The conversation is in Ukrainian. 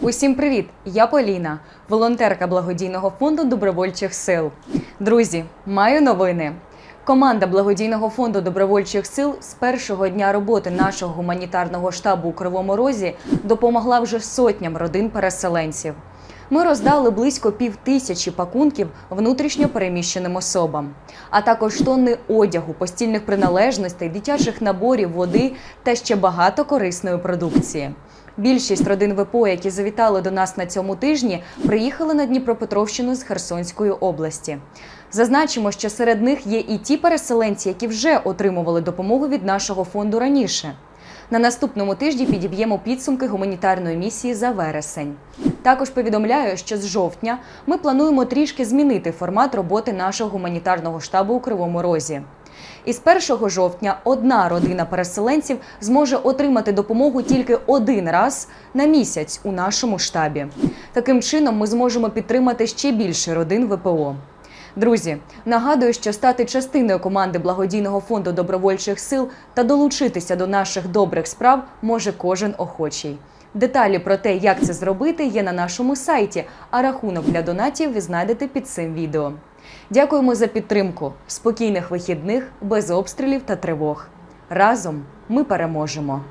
Усім привіт! Я Поліна, волонтерка благодійного фонду добровольчих сил. Друзі, маю новини. Команда благодійного фонду добровольчих сил з першого дня роботи нашого гуманітарного штабу у Кривому Розі допомогла вже сотням родин переселенців. Ми роздали близько пів тисячі пакунків внутрішньо переміщеним особам, а також тонни одягу, постільних приналежностей, дитячих наборів, води та ще багато корисної продукції. Більшість родин ВПО, які завітали до нас на цьому тижні, приїхали на Дніпропетровщину з Херсонської області. Зазначимо, що серед них є і ті переселенці, які вже отримували допомогу від нашого фонду раніше. На наступному тижні підіб'ємо підсумки гуманітарної місії за вересень. Також повідомляю, що з жовтня ми плануємо трішки змінити формат роботи нашого гуманітарного штабу у Кривому Розі. Із 1 жовтня одна родина переселенців зможе отримати допомогу тільки один раз на місяць у нашому штабі. Таким чином, ми зможемо підтримати ще більше родин ВПО. Друзі, нагадую, що стати частиною команди благодійного фонду добровольчих сил та долучитися до наших добрих справ може кожен охочий. Деталі про те, як це зробити, є на нашому сайті, а рахунок для донатів ви знайдете під цим відео. Дякуємо за підтримку, спокійних вихідних, без обстрілів та тривог. Разом ми переможемо.